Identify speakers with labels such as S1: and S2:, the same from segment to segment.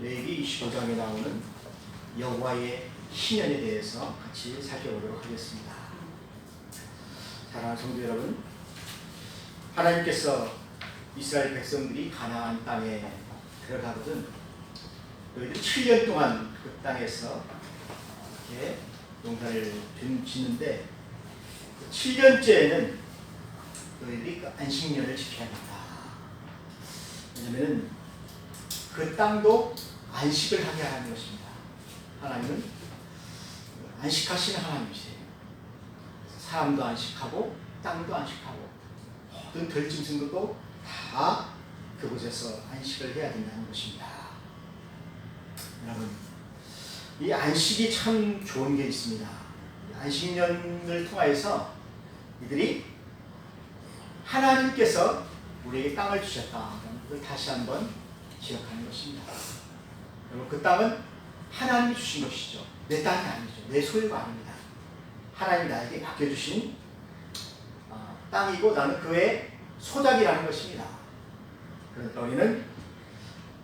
S1: 레위 25장에 나오는 여호와의 신년에 대해서 같이 살펴보도록 하겠습니다. 사랑하는 성도 여러분, 하나님께서 이스라엘 백성들이 가나안 땅에 들어가거든 너희들 7년 동안 그 땅에서 이렇게 농사를 짓는데 그 7년째에는 너희들이 그 안식년을 지켜야 한다. 왜냐면은 그 땅도 안식을 하게 하는 것입니다. 하나님은 안식하시는 하나님이세요. 사람도 안식하고 땅도 안식하고 모든 들짐승들도 다 그곳에서 안식을 해야 된다는 것입니다. 여러분, 이 안식이 참 좋은 게 있습니다. 안식년을 통하여서 이들이 하나님께서 우리에게 땅을 주셨다. 그걸 다시 한번 기억하는 것입니다. 여러분, 그 땅은 하나님이 주신 것이죠. 내 땅이 아니죠. 내 소유가 아닙니다. 하나님 나에게 맡겨주신 어, 땅이고 나는 그의 소작이라는 것입니다. 그러니까 우리는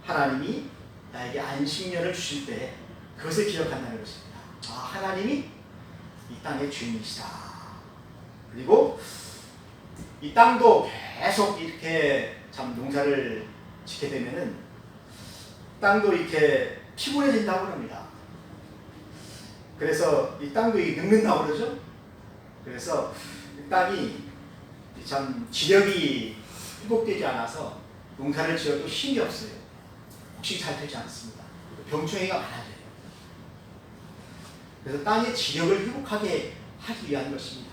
S1: 하나님이 나에게 안식년을 주실 때 그것을 기억한다는 것입니다. 아, 하나님이 이 땅의 주인이시다. 그리고 이 땅도 계속 이렇게 참 농사를 짓게 되면은 땅도 이렇게 피곤해진다고 합니다. 그래서 이 땅도 이 늙는다고 그러죠. 그래서 이 땅이 참 지력이 회복되지 않아서 농사를 지어도 힘이 없어요. 혹시 잘 되지 않습니다. 병충해가 많아져요. 그래서 땅의 지력을 회복하게 하기 위한 것입니다.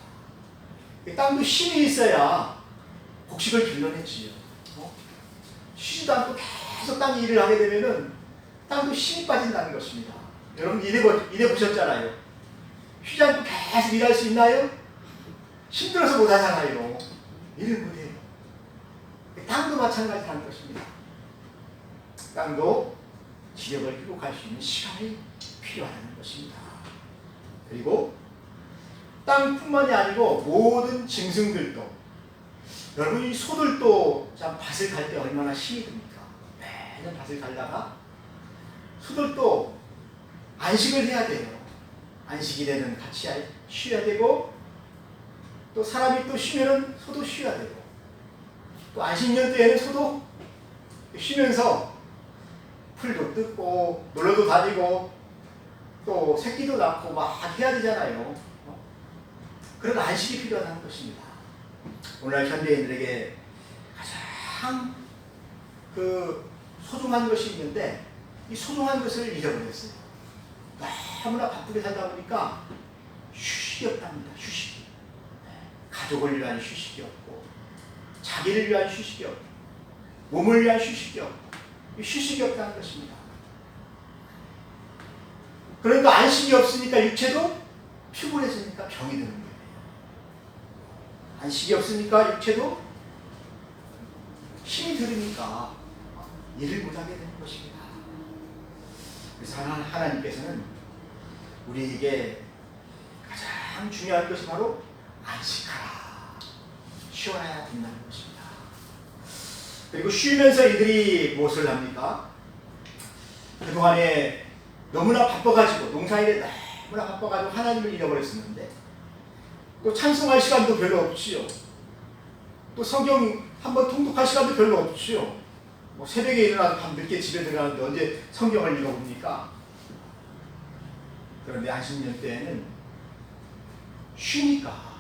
S1: 이 땅도 힘이 있어야 곡식을 길러내지요. 어? 쉬지도 않고 계속 땅 일을 하게 되면은 땅도 힘이 빠진다는 것입니다. 여러분 일해, 일해 보셨잖아요. 쉬지 않고 계속 일할 수 있나요? 힘들어서 못 하잖아요. 일을 못 해요. 땅도 마찬가지라는 것입니다. 땅도 지력을 회복할 수 있는 시간이 필요하다는 것입니다. 그리고 땅뿐만이 아니고 모든 짐승들도 여러분 이 소들도 참 밭을 갈 때 얼마나 힘이 듭니까? 매년 밭을 갈다가 소들도 안식을 해야 돼요. 안식일에는 같이 쉬어야 되고 또 사람이 또 쉬면은 소도 쉬어야 되고 또 안식년 때에는 소도 쉬면서 풀도 뜯고 놀러도 다니고 또 새끼도 낳고 막 해야 되잖아요. 그런 안식이 필요하다는 것입니다. 오늘날 현대인들에게 가장 그 소중한 것이 있는데 이 소중한 것을 잃어버렸어요. 너무나 바쁘게 살다 보니까 휴식이 없답니다. 휴식이. 가족을 위한 휴식이 없고 자기를 위한 휴식이 없고 몸을 위한 휴식이 없고 휴식이 없다는 것입니다. 그러니까 안식이 없으니까 육체도 피곤해지니까 병이 드는 거예요. 안식이 없으니까 육체도 힘이 들으니까 일을 못하게 되는 것입니다. 그래서 하나님께서는 우리에게 가장 중요한 것이 바로 안식하라. 쉬어야 된다는 것입니다. 그리고 쉬면서 이들이 무엇을 합니까? 그동안에 너무나 바빠가지고 농사일에 너무나 바빠가지고 하나님을 잃어버렸었는데 또 찬송할 시간도 별로 없지요. 또 성경 한번 통독할 시간도 별로 없지요. 뭐 새벽에 일어나서 밤 늦게 집에 들어가는데 언제 성경을 읽어봅니까? 그런데 안식년 때에는 쉬니까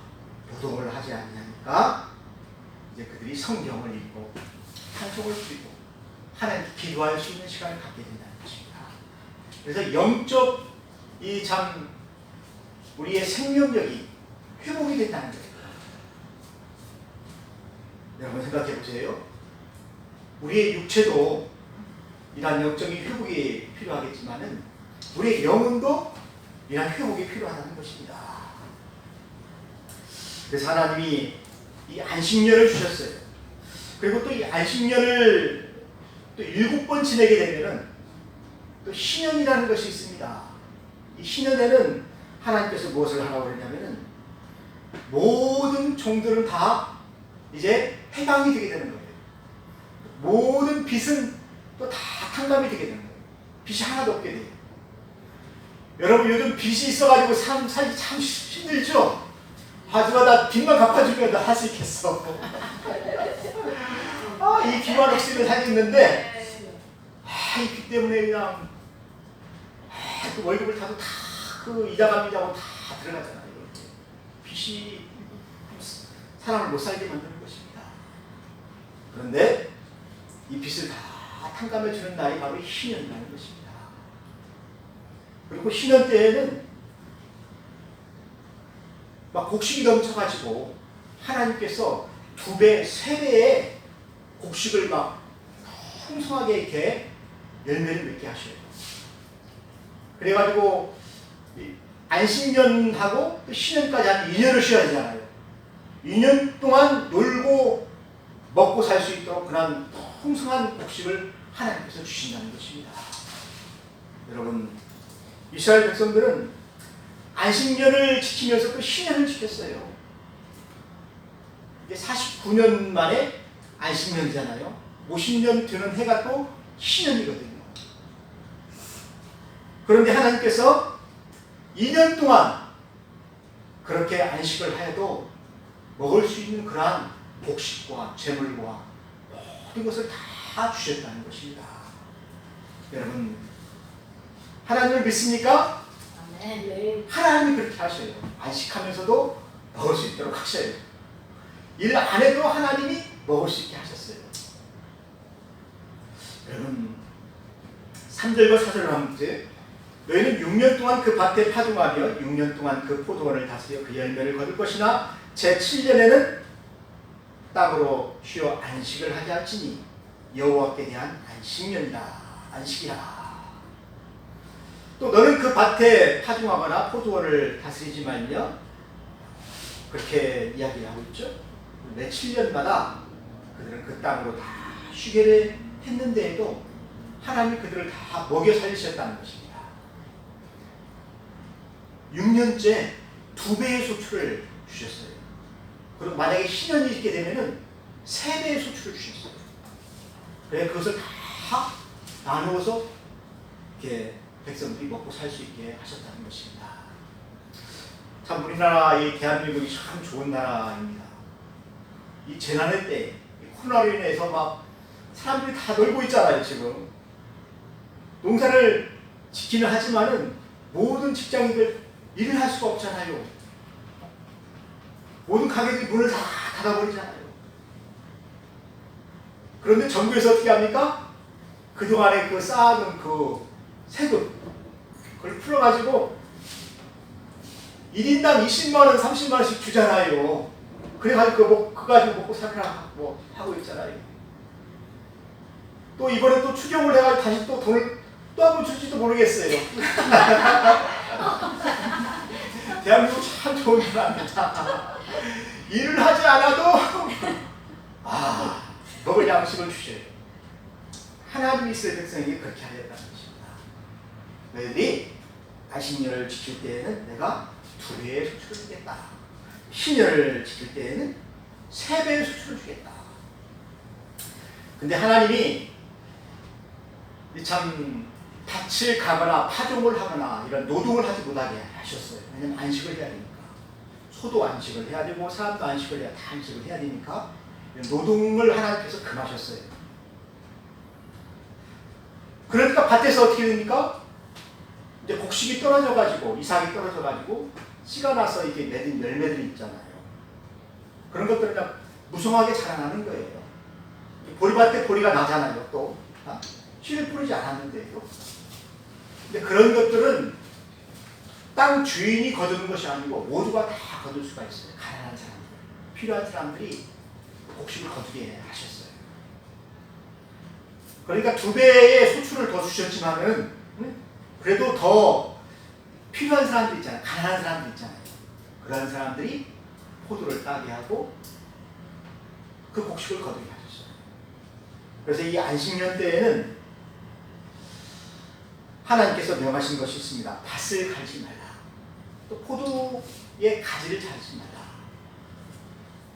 S1: 노동을 하지 않으니까 이제 그들이 성경을 읽고 찬송을 드리고 하나님께 기도할 수 있는 시간을 갖게 된다는 것입니다. 그래서 영적 이 참 우리의 생명력이 회복이 된다는 거예요. 여러분 생각해 보세요. 우리의 육체도 이러한 영적인 회복이 필요하겠지만은 우리의 영혼도 이러한 회복이 필요하다는 것입니다. 그래서 하나님이 이 안식년을 주셨어요. 그리고 또 이 안식년을 또 일곱 번 지내게 되면은 또 신년이라는 것이 있습니다. 이 신년에는 하나님께서 무엇을 하라고 그랬냐면은 모든 종들은 다 이제 해방이 되게 되는 거예요. 모든 빚은 또 다 탕감이 되게 되는 거예요. 빚이 하나도 없게 돼요. 여러분 요즘 빚이 있어가지고 삶 살기 참 힘들죠? 하지만 나 빚만 갚아주면 나 할 수 있겠어. 아, 이 기만 없이는 살겠는데, 아, 이 빚 때문에 그냥, 아, 그 월급을 타도 다 그 이자 갚이자고 다 들어가잖아요. 빚이 사람을 못 살게 만드는 것입니다. 그런데 이 빚을 다 탕감해 주는 날이 바로 신년이라는 것입니다. 그리고 신년 때에는 막 곡식이 넘쳐가지고 하나님께서 두 배, 세 배의 곡식을 막 풍성하게 이렇게 열매를 맺게 하셔요. 그래가지고 이 안식년하고 또 신년까지 한 2년을 쉬어야 되잖아요. 2년 동안 놀고 먹고 살 수 있도록 그런 풍성한 곡식을 하나님께서 주신다는 것입니다. 여러분, 이스라엘 백성들은 안식년을 지키면서 또 신년을 지켰어요. 이게 49년 만에 안식년이잖아요. 50년 되는 해가 또 신년이거든요. 그런데 하나님께서 2년 동안 그렇게 안식을 해도 먹을 수 있는 그러한 복식과 재물과 모든 것을 다 주셨다는 것입니다. 여러분, 하나님을 믿습니까? 하나님이 그렇게 하셔요. 안식하면서도 먹을 수 있도록 하셔요. 일 안 해도 하나님이 먹을 수 있게 하셨어요. 여러분, 3절과 4절을 한번 보세요. 너희는 6년 동안 그 밭에 파종하며 6년 동안 그 포도원을 다스려 그 열매를 거둘 것이나 제 7년에는 땅으로 쉬어 안식을 하지 않지니 여호와께 대한 안식년이라 안식이라 또 너는 그 밭에 파종하거나 포도원을 다스리지 말며 그렇게 이야기하고 있죠. 매 7년마다 그들은 그 땅으로 다 쉬게 했는데도 하나님이 그들을 다 먹여 살리셨다는 것입니다. 6년째 두 배의 소출을 주셨어요. 그리고 만약에 신년이 있게 되면은 세 배의 소출을 주셨어요. 그래 그것을 다 나누어서 이렇게 백성들이 먹고 살 수 있게 하셨다는 것입니다. 참 우리나라 이 대한민국이 참 좋은 나라입니다. 이 재난의 때, 이 코로나로 인해서 막 사람들이 다 놀고 있잖아요 지금. 농사를 지키는 하지만은 모든 직장인들 일을 할 수가 없잖아요. 모든 가게들이 문을 다 닫아버리잖아요. 그런데 정부에서 어떻게 합니까? 그동안에 그 쌓아둔 그 세금 그걸 풀어가지고 1인당 20만원, 30만원씩 주잖아요. 그래가지고 그, 뭐, 그거 가지고 먹고 살라 뭐 하고 있잖아요. 또 이번에 또 추경을 해가지고 다시 또 돈을 또 한 번 줄지도 모르겠어요. 대한민국 참 좋은 나라입니다. 일을 하지 않아도 아 먹을 양식을 주셔요. 하나님이 이스라엘 백성에게 그렇게 하였다는 것입니다. 너희들이 안식년을 지킬 때에는 내가 두 배의 수출을 주겠다. 신년을 지킬 때에는 세 배의 수출을 주겠다. 근데 하나님이 이참 밭을 가거나 파종을 하거나 이런 노동을 하지 못하게 하셨어요. 왜냐면 안식을 해야 되니까. 소도 안식을 해야 되고 사람도 안식을 해야 다 안식을 해야 되니까 노동을 하나님께서 금하셨어요. 그러니까 밭에서 어떻게 됩니까? 이제 곡식이 떨어져 가지고 이삭이 떨어져 가지고 씨가 나서 이게 맺은 열매들이 있잖아요. 그런 것들은 무성하게 자라나는 거예요. 보리밭에 보리가 나잖아요. 또 아? 씨를 뿌리지 않았는데요. 근데 그런 것들은 땅 주인이 거두는 것이 아니고 모두가 다 거둘 수가 있어요. 가난한 사람들, 필요한 사람들이 곡식을 거두게 하셨어요. 그러니까 두 배의 소출을 더 주셨지만은 응? 그래도 더 필요한 사람들 있잖아요. 가난한 사람들 있잖아요. 그런 사람들이 포도를 따게 하고 그 곡식을 거두게 하셨어요. 그래서 이 안식년 때에는 하나님께서 명하신 것이 있습니다. 밭을 갈지 말라. 또 포도의 가지를 잘지 말라.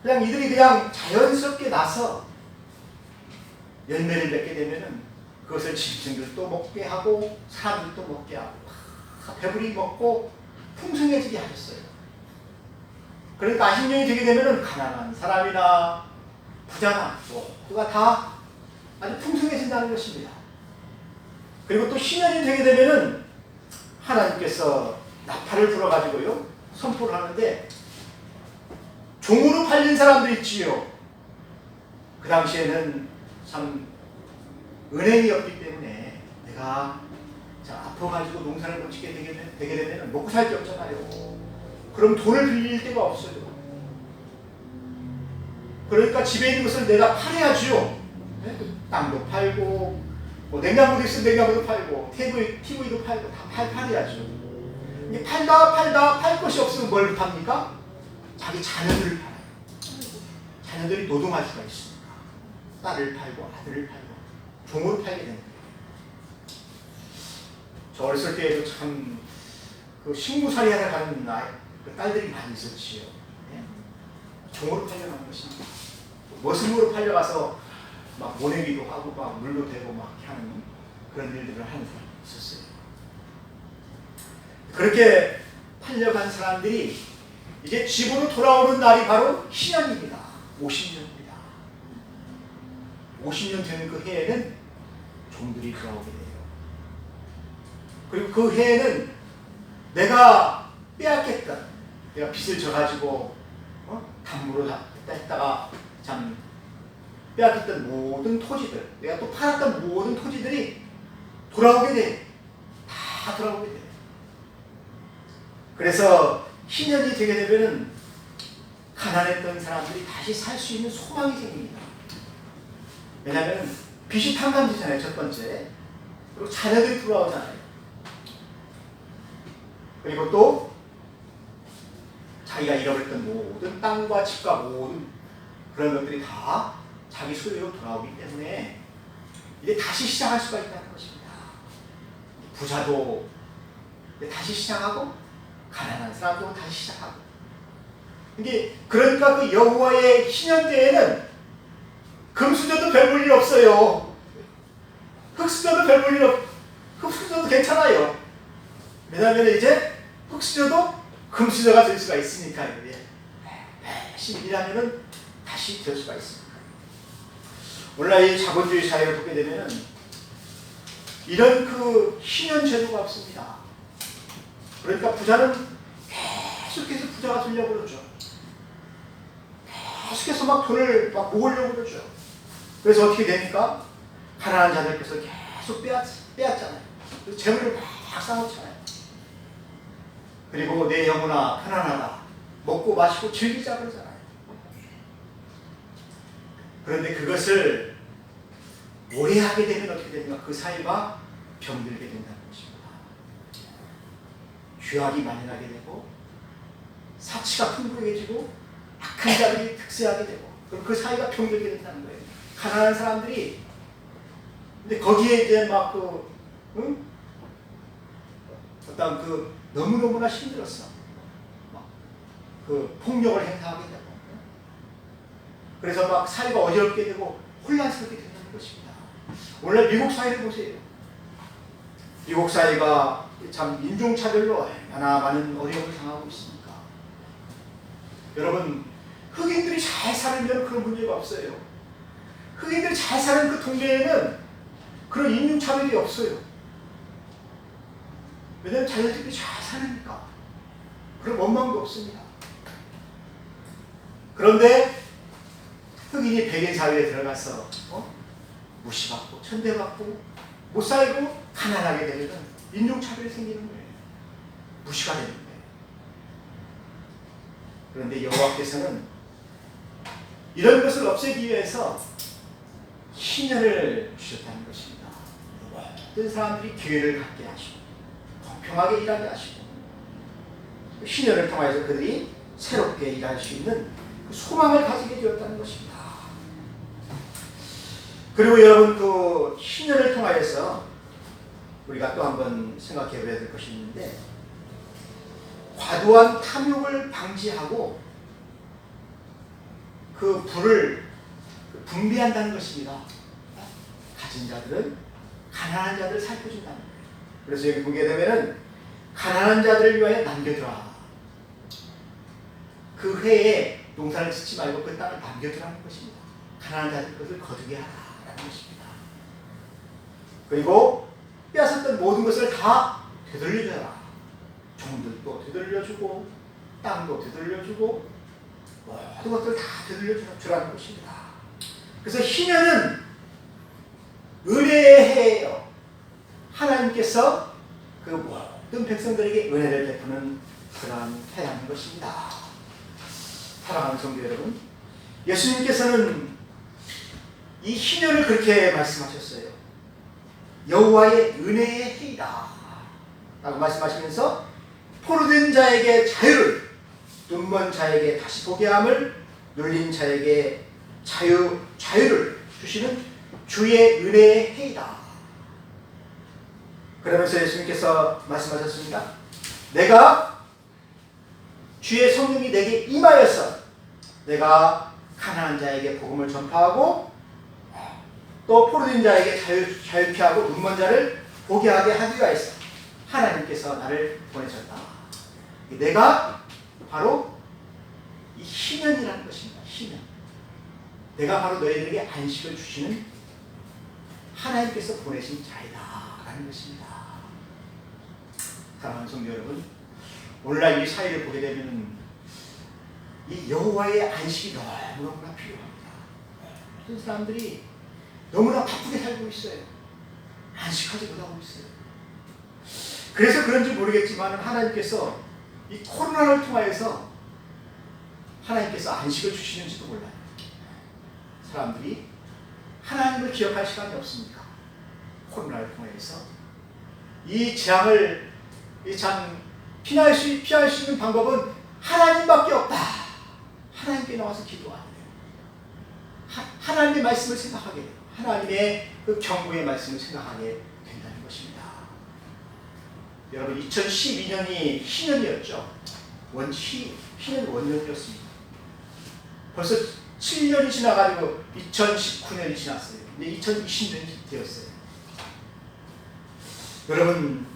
S1: 그냥 이들이 그냥 자연스럽게 나서 열매를 맺게 되면은 그것을 짐승들도 먹게 하고 사람들도 먹게 하고 다 배부리 먹고 풍성해지게 하셨어요. 그러니까 아신년이 되게 되면은 가난한 사람이나 부자나 모두가 다 아주 풍성해진다는 것입니다. 그리고 또 신년이 되게 되면은 하나님께서 나팔을 불어가지고요 선포를 하는데 종으로 팔린 사람들 있지요. 그 당시에는 참 은행이 없기 때문에 내가 자, 아파가지고 농사를 못 짓게 되게, 되- 되게 되면 먹고 살 게 없잖아요. 그럼 돈을 빌릴 데가 없어요. 그러니까 집에 있는 것을 내가 팔아야지요. 네? 땅도 팔고, 뭐 냉장고도 있으면 냉장고도 팔고, TV, TV도 팔고, 다 팔, 팔아야죠. 이게 팔다 팔다 팔 것이 없으면 뭘 팝니까? 자기 자녀들을 팔아요. 자녀들이 노동할 수가 있습니다. 딸을 팔고 아들을 팔고 종으로 팔게 거예요. 저 어렸을 때에도 참 그 식무살이 하러 가는 아이, 그 딸들이 많이 있었지요. 예? 종으로 팔려가는 것입니다. 머슴으로 팔려가서 막 모내기도 하고 막 물도 대고 막 하는 그런 일들을 하는 사람이 있었어요. 그렇게 팔려간 사람들이 이제 집으로 돌아오는 날이 바로 희년입니다. 50년입니다. 50년 되는 그 해에는 종들이 돌아오게 돼요. 그리고 그 해에는 내가 빼앗겼던, 내가 빚을 져가지고 어? 담보로 했다가 참 빼앗겼던 모든 토지들, 내가 또 팔았던 모든 토지들이 돌아오게 돼. 다 돌아오게 돼. 그래서 희년이 되게 되면은 가난했던 사람들이 다시 살 수 있는 소망이 생깁니다. 왜냐하면 빚이 탕감되잖아요, 첫 번째. 그리고 자녀들이 돌아오잖아요. 그리고 또 자기가 잃어버렸던 모든 땅과 집과 모든 그런 것들이 다 자기 소유로 돌아오기 때문에 이제 다시 시작할 수가 있다는 것입니다. 부자도 다시 시작하고 가난한 사람도 다시 시작하고 이게 그러니까 그 여호와의 희년 때에는 금수저도 별 볼일 없어요. 흙수저도 별 볼일 없. 흙수저도 괜찮아요. 왜냐하면 이제 흙수저도 금수저가 될 수가 있으니까 이게 열심히 일하면은 다시 될 수가 있습니다. 오늘날 이 자본주의 사회를 보게 되면은 이런 그 희년 제도가 없습니다. 그러니까 부자는 계속해서 부자가 되려고 그러죠. 계속해서 막 돈을 막 모으려고 그러죠. 그래서 어떻게 됩니까? 가난한 자들께서 계속 빼앗, 빼앗잖아요. 재물을 막 쌓아놓잖아요. 그리고 내 영혼아 편안하다. 먹고 마시고 즐기자 그러잖아요. 그런데 그것을 오래 하게 되면 어떻게 됩니까? 그 사이가 병들게 된다는 것입니다. 죄악이 만연하게 되고 사치가 풍부해지고 악한 자들이 특세하게 되고 그럼 그 사이가 병들게 된다는 거예요. 가난한 사람들이 근데 거기에 이제 막그 응? 어떤 그 너무 너무나 힘들었어. 막 그 폭력을 행사하게 되고 그래서 막 사회가 어지럽게 되고 혼란스럽게 된다는 것입니다. 오늘 미국 사회를 보세요. 미국 사회가 참 인종차별로 얼마나 많은 어려움을 당하고 있습니까? 여러분, 흑인들이 잘 살면 그런 문제가 없어요. 흑인들이 잘 사는 그 동네에는 그런 인종차별이 없어요. 왜냐하면 자기들이 잘 사니까. 그런 원망도 없습니다. 그런데 흑인이 백인 사회에 들어가서 어? 무시받고 천대받고 못 살고 가난하게 되면 인종차별이 생기는 거예요. 무시가 되는 거예요. 그런데 여호와께서는 이런 것을 없애기 위해서 신년을 주셨다는 것입니다. 모든 사람들이 기회를 갖게 하시고 공평하게 일하게 하시고 신년을 통해서 그들이 새롭게 일할 수 있는 그 소망을 가지게 되었다는 것입니다. 그리고 여러분 그 신년을 통하여서 우리가 또 한번 생각해 봐야 될 것이 있는데 과도한 탐욕을 방지하고 그 불을 분비한다는 것입니다. 가진 자들은 가난한 자들 살펴준다는 거예요. 그래서 여기 보게 되면은 가난한 자들을 위하여 남겨두라. 그 해에 농사를 짓지 말고 그 땅을 남겨두라는 것입니다. 가난한 자들 것을 거두게 하라라는 것입니다. 그리고 빼앗았던 모든 것을 다 되돌려줘라. 종들도 되돌려주고 땅도 되돌려주고 모든 것들 다 되돌려주라는 것입니다. 그래서 희년은 은혜의 해예요. 하나님께서 그 모든 백성들에게 은혜를 베푸는 그런 해라는 것입니다. 사랑하는 성도 여러분, 예수님께서는 이 희년을 그렇게 말씀하셨어요. 여호와의 은혜의 해이다. 라고 말씀하시면서 포로된 자에게 자유를, 눈먼 자에게 다시 보게 함을, 눌린 자에게 자유, 자유를 주시는 주의 은혜의 해이다. 그러면서 예수님께서 말씀하셨습니다. 내가 주의 성령이 내게 임하여서 내가 가난한 자에게 복음을 전파하고 또 포로된 자에게 자유, 자유케 하고 눈먼 자를 보게 하게 하기 위하여서 하나님께서 나를 보내셨다. 내가 바로 이 희년이라는 것입니다. 희년. 내가 바로 너희들에게 안식을 주시는 하나님께서 보내신 자이다 라는 것입니다. 사랑하는 성도 여러분, 오늘날 이 사회를 보게 되면 이 여호와의 안식이 너무너무나 필요합니다. 모든 사람들이 너무나 바쁘게 살고 있어요. 안식하지 못하고 있어요. 그래서 그런지 모르겠지만 하나님께서 이 코로나를 통하여서 하나님께서 안식을 주시는지도 몰라요. 사람들이 하나님을 기억할 시간이 없습니까? 코로나를 통해서 이 재앙을 참 피할 수 피할 수 있는 방법은 하나님밖에 없다. 하나님께 나와서 기도하는 하, 하나님의 말씀을 생각하게 돼요. 하나님의 그 경고의 말씀을 생각하게 된다는 것입니다. 여러분 2012년이 희년이었죠. 원 희 희년 원년이었습니다. 벌써 7년이 지나가지고 2019년이 지났어요. 근데 2020년이 되었어요. 여러분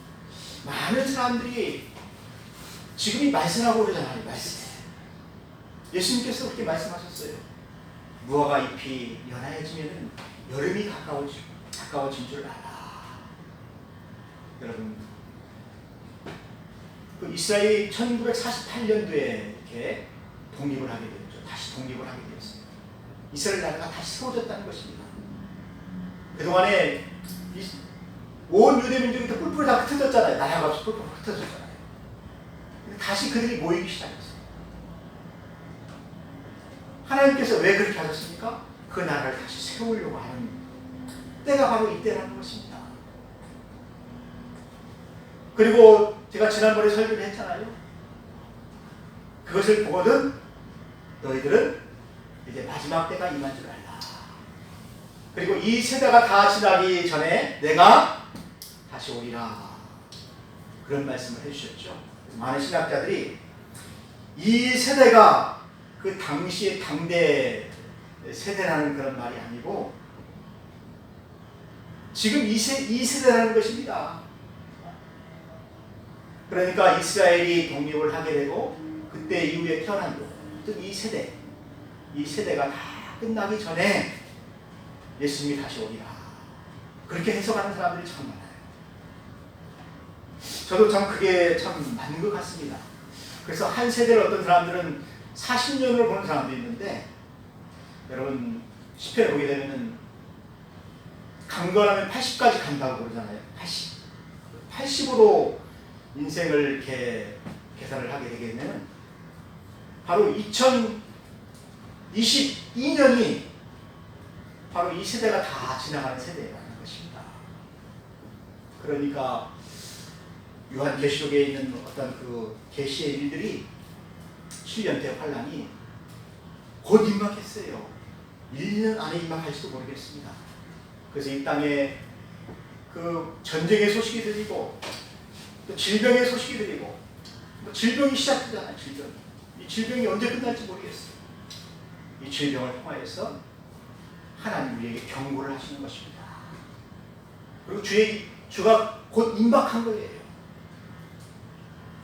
S1: 많은 사람들이 지금이 말씀하고 그러잖아요. 말씀. 예수님께서 그렇게 말씀하셨어요. 무화과 잎이 연하해지면 여름이 가까워지, 가까워진 줄 알아. 여러분, 그 이스라엘이 1948년도에 이렇게 독립을 하게 되었죠. 다시 독립을 하게 되었어요. 이스라엘 나라가 다시 세워졌다는 것입니다. 그동안에 이, 온 유대 민족이 다 뿔뿔이 다 흩어졌잖아요. 나라가 없이 뿔뿔 흩어졌잖아요. 다시 그들이 모이기 시작했어요. 하나님께서 왜 그렇게 하셨습니까? 그 나라를 다시 세우려고 하는 때가 바로 이때라는 것입니다. 그리고 제가 지난번에 설교를 했잖아요. 그것을 보거든 너희들은 이제 마지막 때가 임한 줄 알라. 그리고 이 세대가 다 지나기 전에 내가 다시 오리라. 그런 말씀을 해주셨죠. 많은 신학자들이 이 세대가 그 당시의 당대 세대라는 그런 말이 아니고 지금 이, 세, 이 세대라는 것입니다. 그러니까 이스라엘이 독립을 하게 되고 그때 이후에 태어난 모든 이 세대, 이 세대가 다 끝나기 전에 예수님이 다시 오리라. 그렇게 해석하는 사람들이 참 많아요. 저도 참 그게 참 맞는 것 같습니다. 그래서 한 세대를 어떤 사람들은 40년으로 보는 사람도 있는데 여러분 10회 보게 되면은 강건하면 80까지 간다고 그러잖아요. 80. 80으로 인생을 이렇게 계산을 하게 되겠면 바로 2022년이 바로 이 세대가 다 지나가는 세대라는 것입니다. 그러니까 요한계시록에 있는 어떤 그 계시의 일들이 7년 대 환란이 곧 임박했어요. 1년 안에 임박할지도 모르겠습니다. 그래서 이 땅에 그 전쟁의 소식이 들리고 또 질병의 소식이 들리고 또 질병이 시작되잖아요. 질병이. 이 질병이 언제 끝날지 모르겠어요. 이 질병을 통하여서 하나님 우리에게 경고를 하시는 것입니다. 그리고 주의 주가 곧 임박한 거예요.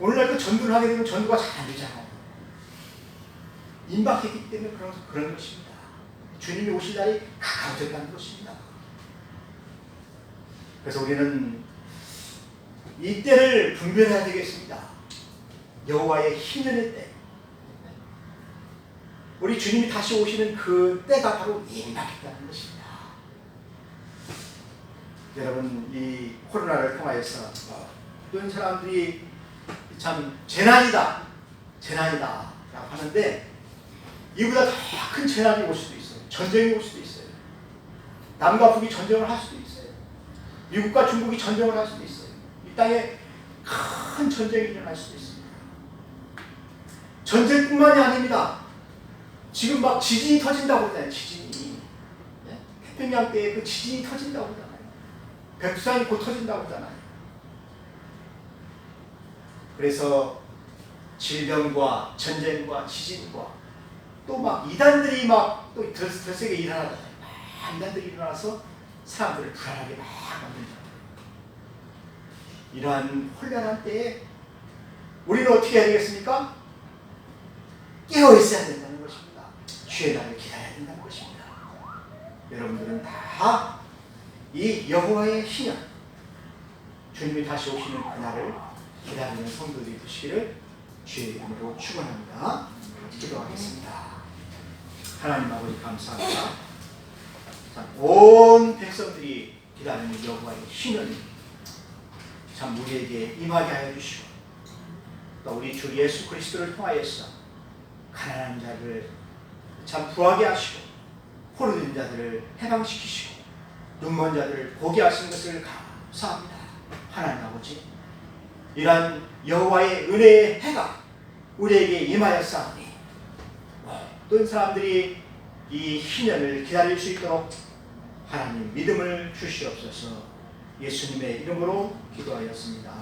S1: 오늘날 그 전도를 하게 되면 전도가 잘 안 되잖아요. 임박했기 때문에 그런, 그런 것입니다. 주님이 오실 날이 가까워졌다는 것입니다. 그래서 우리는 이 때를 분별해야 되겠습니다. 여호와의 희년의 때. 우리 주님이 다시 오시는 그 때가 바로 임박했다는 것입니다. 여러분 이 코로나를 통하여서 어떤 사람들이 참 재난이다, 재난이다 라고 하는데 이보다 더 큰 재난이 올 수도 있어요. 전쟁이 올 수도 있어요. 남과 북이 전쟁을 할 수도 있어요. 미국과 중국이 전쟁을 할 수도 있어요. 이 땅에 큰 전쟁이 일어날 수도 있습니다. 전쟁뿐만이 아닙니다. 지금 막 지진이 터진다고 그러잖아요. 지진이. 네? 태평양 때에 그 지진이 터진다고 그러잖아요. 백두산이 곧 터진다고 그러잖아요. 그래서 질병과 전쟁과 지진과 또 막 이단들이 막또 들세게 일어나잖아요. 막 이단들이 일어나서 사람들을 불안하게 막 만든다. 이러한 혼란한 때에 우리는 어떻게 해야 되겠습니까? 깨어 있어야 된다는 것입니다. 주의 날을 기다려야 된다는 것입니다. 여러분들은 다 이 여호와의 희년, 주님이 다시 오시는 그날을 기다리는 성도들이 되시기를 주의 이름으로 축원합니다. 하나님 아버지 감사합니다. 참, 온 백성들이 기다리는 여호와의 희년이 참 우리에게 임하게 하여 주시고 또 우리 주 예수 그리스도를 통하여서 가난한 자를 참 부하게 하시고 포로된 자들을 해방시키시고 눈먼 자들을 보게 하신 것을 감사합니다. 하나님 아버지 이러한 여호와의 은혜의 해가 우리에게 임하였사오니 어떤 사람들이 이 희년을 기다릴 수 있도록 하나님 믿음을 주시옵소서 예수님의 이름으로 기도하였습니다.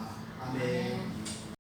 S1: 아멘.